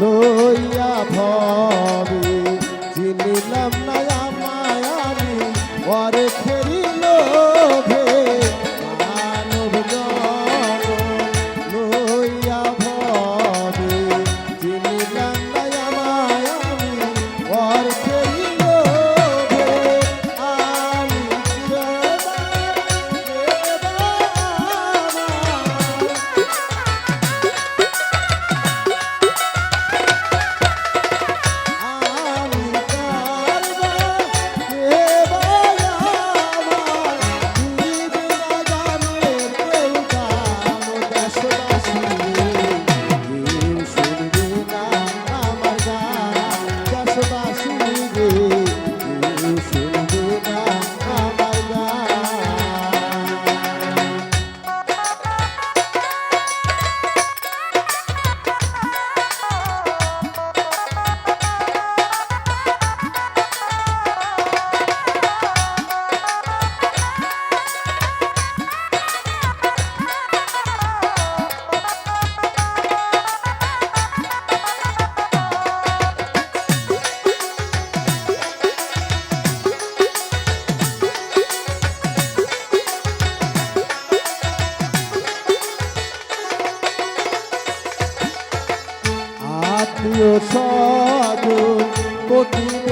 লইয়া ভবে, চিনিলাম না আমায় আমি পরে ফেরি লোভে, মানব জনম লইয়া ভবে, চিনিলাম না আমায় আমি পরে আত্মীয় সাধু প্রতিবেশী